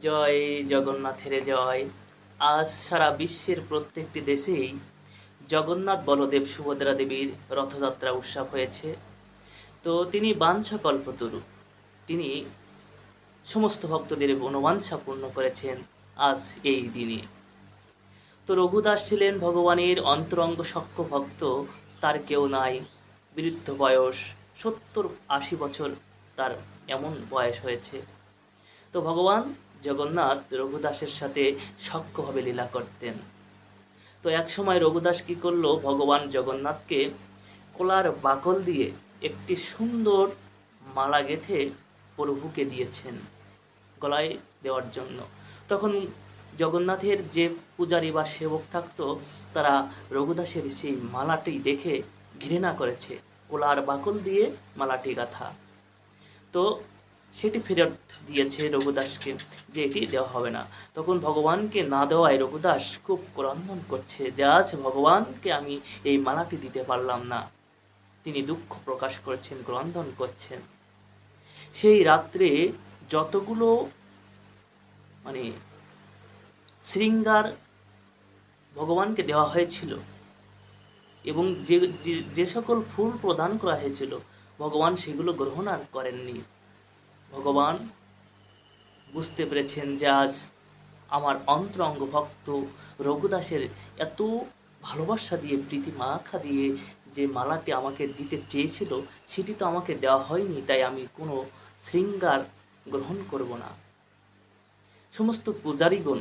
জয় জগন্নাথের জয়। আজ সারা বিশ্বের প্রত্যেকটি দেশেই জগন্নাথ বলদেব সুভদ্রা দেবীর রথযাত্রা উৎসব হয়েছে। তো তিনি বাঞ্ছা কল্পতরু। তিনি সমস্ত ভক্তদের মনোবাঞ্ছা পূর্ণ করেছেন আজ এই দিনে। তো রঘুদাস ছিলেন ভগবানের অন্তরঙ্গ সক্ষ ভক্ত, তার কেউ নাই। বৃদ্ধ বয়স সত্তর আশি বছর, তার এমন বয়স হয়েছে। তো ভগবান জগন্নাথ রঘুদাসের সাথে সক্ষভাবে লীলা করতেন। তো এক সময় রঘুদাস কি করল? ভগবান জগন্নাথকে কোলার বাকল দিয়ে একটি সুন্দর মালা গেথে প্রভুকে দিয়েছেন গলায় দেওয়ার জন্য। তখন জগন্নাথের যে পূজারী বা সেবক থাকতো, তারা রঘুদাসের সেই মালাটি দেখে ঘৃণা করেছে। কোলার বাকল দিয়ে মালাটি গাঁথা। তো সেটি ফেরত দিয়েছে রঘুদাসকে যে এটি দেওয়া হবে না। তখন ভগবানকে না দেওয়ায় রঘুদাস খুব ক্রন্দন করছে যে আজ ভগবানকে আমি এই মালাটি দিতে পারলাম না। তিনি দুঃখ প্রকাশ করছেন, ক্রন্দন করছেন। সেই রাত্রে যতগুলো মানে শৃঙ্গার ভগবানকে দেওয়া হয়েছিল এবং যে, যে- সকল ফুল প্রদান করা হয়েছিল, ভগবান সেগুলো গ্রহণ আর করেননি। ভগবান, বুঝতে পেরেছেন যে আজ আমার অন্তরঙ্গ ভক্ত রঘুদাসের এত ভালোবাসা দিয়ে, প্রীতি মাখা দিয়ে যে মালাটি আমাকে দিতে চেয়েছিল, সেটি তো আমাকে দেওয়া হয়নি, তাই আমি কোনো শৃঙ্গার গ্রহণ করব না। সমস্ত পূজারীগণ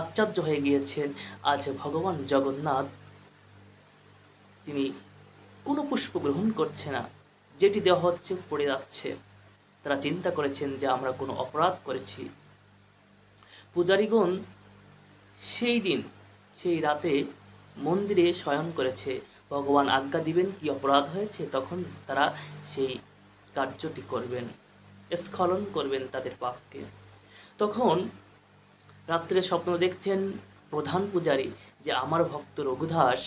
আশ্চর্য হয়ে গিয়েছেন, আজ ভগবান জগন্নাথ তিনি কোনো পুষ্প গ্রহণ করছে না, যেটি দেওয়া হচ্ছে পড়ে যাচ্ছে। তারা চিন্তা করেছেন যে আমরা কোনো অপরাধ করেছি। পূজারীগণ সেই দিন, সেই রাতে মন্দিরে শয়ন করেছে। ভগবান আজ্ঞা দিবেন কি অপরাধ হয়েছে, তখন তারা সেই কার্যটি করবেন, স্খলন করবেন তাদের পাপকে। তখন রাত্রে স্বপ্ন দেখছেন প্রধান পূজারী যে আমার ভক্ত রঘুদাস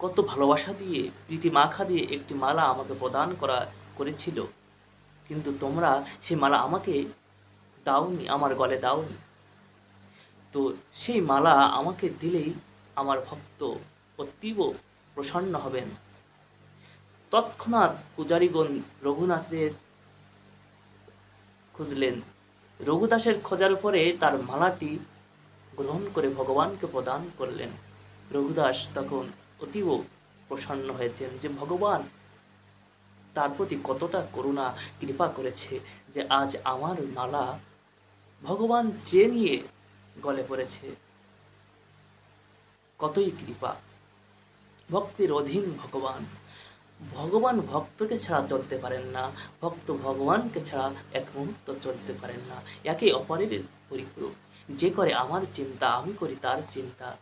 কত ভালোবাসা দিয়ে প্রীতি মাখা দিয়ে একটি মালা আমাকে প্রদান করা করেছিল। কিন্তু তোমরা সেই মালা আমাকে দাওনি, আমার গলে দাওনি। তো সেই মালা আমাকে দিলেই আমার ভক্ত অতীব প্রসন্ন হবেন। তৎক্ষণাৎ পূজারীগণ রঘুনাথের খুঁজলেন। রঘুদাসের খোঁজার পরে তার মালাটি গ্রহণ করে ভগবানকে প্রদান করলেন। রঘুদাস তখন অতীব প্রসন্ন হয়েছেন যে, ভগবান তার প্রতি কতটা করুণা, কৃপা করেছে যে আজ আমার মালা ভগবান যে নিয়ে গলে পড়েছে। কতই কৃপা। ভক্তির অধীন ভগবান। ভগবান ভক্তকে ছাড়া চলতে পারেন না। ভক্ত ভগবানকে ছাড়া এক মুহূর্ত চলতে পারেন না। একে অপরের পরিপূরক। যে করে আমার চিন্তা, আমি করি তার চিন্তা।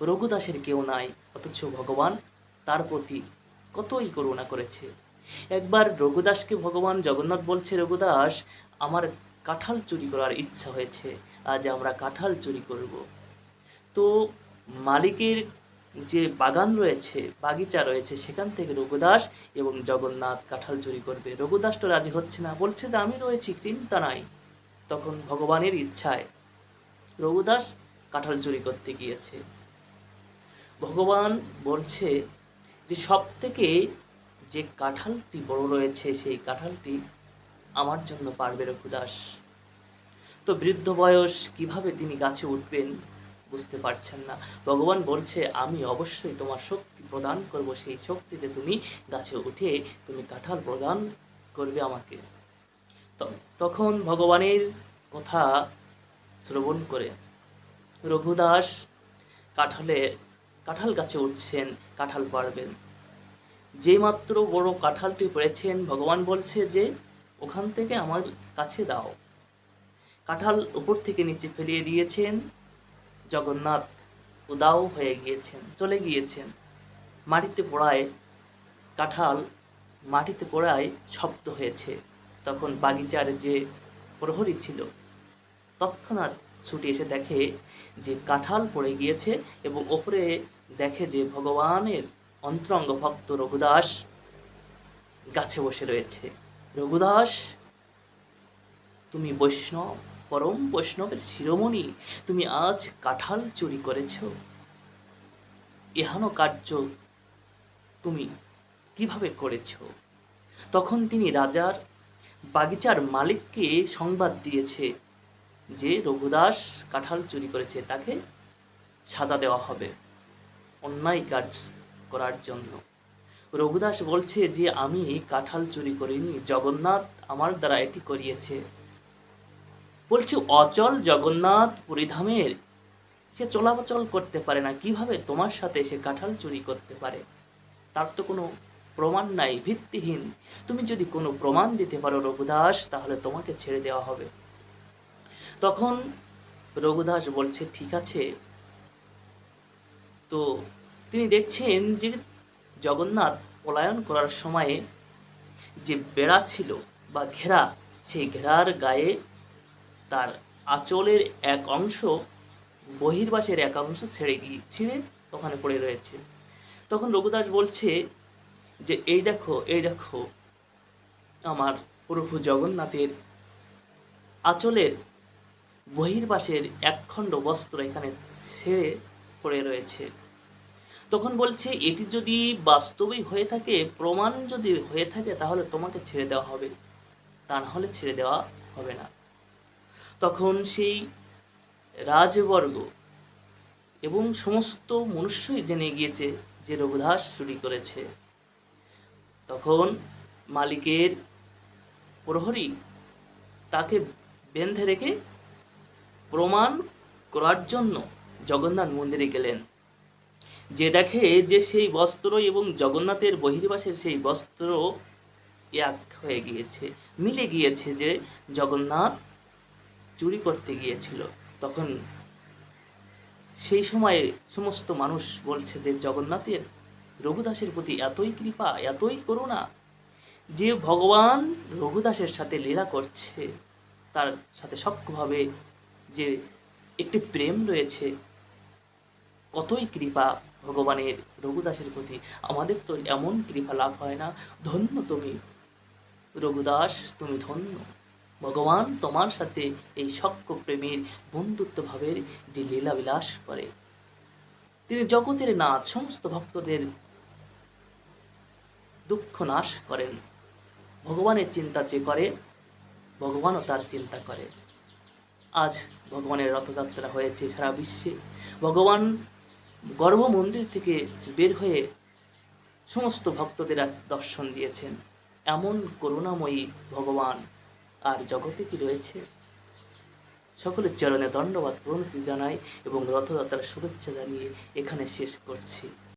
রঘুদাসের কেউ নাই, অথচ ভগবান তার প্রতি কতই করুণা করেছে। একবার রঘুদাসকে ভগবান জগন্নাথ বলছে, রঘুদাস, আমার কাঁঠাল চুরি করার ইচ্ছা হয়েছে, আজ আমরা কাঁঠাল চুরি করব। তো মালিকের যে বাগান রয়েছে, বাগিচা রয়েছে, সেখান থেকে রঘুদাস এবং জগন্নাথ কাঁঠাল চুরি করবে। রঘুদাস তো রাজি হচ্ছে না, বলছে যে, আমি রয়েছি, চিন্তা নাই। তখন ভগবানের ইচ্ছায় রঘুদাস কাঁঠাল চুরি করতে গিয়েছে। ভগবান বলছে যে সব থেকে যে কাঁঠালটি বড় রয়েছে, সেই কাঁঠালটি আমার জন্য পারবে রঘুদাস তো বৃদ্ধ বয়স কীভাবে তিনি গাছে উঠবেন বুঝতে পারছেন না। ভগবান বলছে, আমি অবশ্যই তোমার শক্তি প্রদান করব। সেই শক্তিতে তুমি গাছে উঠে তুমি কাঁঠাল প্রদান করবে আমাকে। তখন ভগবানের কথা শ্রবণ করে রঘুদাস কাঁঠালে, কাঁঠাল গাছে উঠছেন, কাঁঠাল পারবেন যে মাত্র বড় কাঁঠালটি পেয়েছেন ভগবান বলছে যে, ওখান থেকে আমার কাছে দাও। কাঁঠাল উপর থেকে নিচে ফেলিয়ে দিয়েছেন। জগন্নাথ উদাও হয়ে গিয়েছেন, চলে গিয়েছেন। মাটিতে পড়ায়, কাঁঠাল মাটিতে পড়ায় শব্দ হয়েছে। তখন বাগিচার যে প্রহরী ছিল, তৎক্ষণাৎ ছুটি এসে দেখে যে কাঁঠাল পড়ে গিয়েছে এবং ওপরে দেখে যে ভগবানের অন্তরঙ্গ ভক্ত রঘুদাস গাছে বসে রয়েছে। রঘুদাস, তুমি বৈষ্ণব, পরম বৈষ্ণবের শিরোমণি, তুমি আজ কাঁঠাল চুরি করেছ। এহানো কার্য তুমি কীভাবে করেছ? তখন তিনি রাজার বাগিচার মালিককে সংবাদ দিয়েছে যে রঘুদাস কাঁঠাল চুরি করেছে, তাকে সাজা দেওয়া হবে। অন্যায় কাজ করার জন্য। রঘুদাস বলছে যে, আমি কাঁঠাল চুরি করিনি, জগন্নাথ আমার দ্বারা এটি করিয়েছে। বলছে, অচল জগন্নাথ পরিধামের, সে চলাচল করতে পারে না, কীভাবে তোমার সাথে সে কাঁঠাল চুরি করতে পারে? তার তো কোনো প্রমাণ নাই, ভিত্তিহীন। তুমি যদি কোনো প্রমাণ দিতে পারো রঘুদাস, তাহলে তোমাকে ছেড়ে দেওয়া হবে। তখন রঘুদাস বলছে, ঠিক আছে। তো তিনি দেখছেন যে জগন্নাথ পলায়ন করার সময়ে যে বেড়া ছিল বা ঘেরা, সেই ঘেরার গায়ে তার আঁচলের এক অংশ, বহির্বাসের এক অংশ ছেড়ে গিয়ে ছিঁড়ে ওখানে পড়ে রয়েছে। তখন রঘুদাস বলছে যে, এই দেখো এই দেখো, আমার প্রভু জগন্নাথের আঁচলের বহির্বাসের একখণ্ড বস্ত্র এখানে ছেড়ে পড়ে রয়েছে। তখন বলছে, এটি যদি বাস্তবেই হয়ে থাকে, প্রমাণ যদি হয়ে থাকে, তাহলে তোমাকে ছেড়ে দেওয়া হবে। তা না হলে ছেড়ে দেওয়া হবে না। তখন সেই রাজবর্গ এবং সমস্ত মনুষ্যই জেনে গিয়েছে যে রঘুদাস চুরি করেছে। তখন মালিকের প্রহরী তাকে বেঁধে রেখে প্রমাণ করার জন্য জগন্নাথ মন্দিরে গেলেন। যে দেখে যে সেই বস্ত্র এবং জগন্নাথের বহির্বাসের সেই বস্ত্র এক হয়ে গিয়েছে, মিলে গিয়েছে যে জগন্নাথ চুরি করতে গিয়েছিল। তখন সেই সময়ে সমস্ত মানুষ বলছে যে, জগন্নাথের, রঘুদাসের প্রতি এতই কৃপা, এতই করুণা যে ভগবান রঘুদাসের সাথে লীলা করছে, তার সাথে সক্ষভাবে যে একটি প্রেম রয়েছে, কতই কৃপা ভগবানের রঘুদাসের প্রতি আমাদের তো এমন কৃপা লাভ হয় না। ধন্য তুমি। রঘুদাস, তুমি ধন্য। ভগবান তোমার সাথে এই সক্ষ প্রেমের বন্ধুত্ব ভাবের যে লীলা বিলাস করে। তিনি জগতের নাথ, সমস্ত ভক্তদের দুঃখ নাশ করেন। ভগবানের চিন্তা যে করে, ভগবানও তার চিন্তা করে। আজ ভগবানের রথযাত্রা হয়েছে সারা বিশ্বে। ভগবান গর্ভ মন্দির থেকে বের হয়ে সমস্ত ভক্তদের আজ দর্শন দিয়েছেন। এমন করুণাময়ী ভগবান আর জগতে কি রয়েছে? সকলের চরণে দণ্ডবাদ প্রণতি জানাই এবং রথযাত্রার শুভেচ্ছা জানিয়ে এখানে শেষ করছি।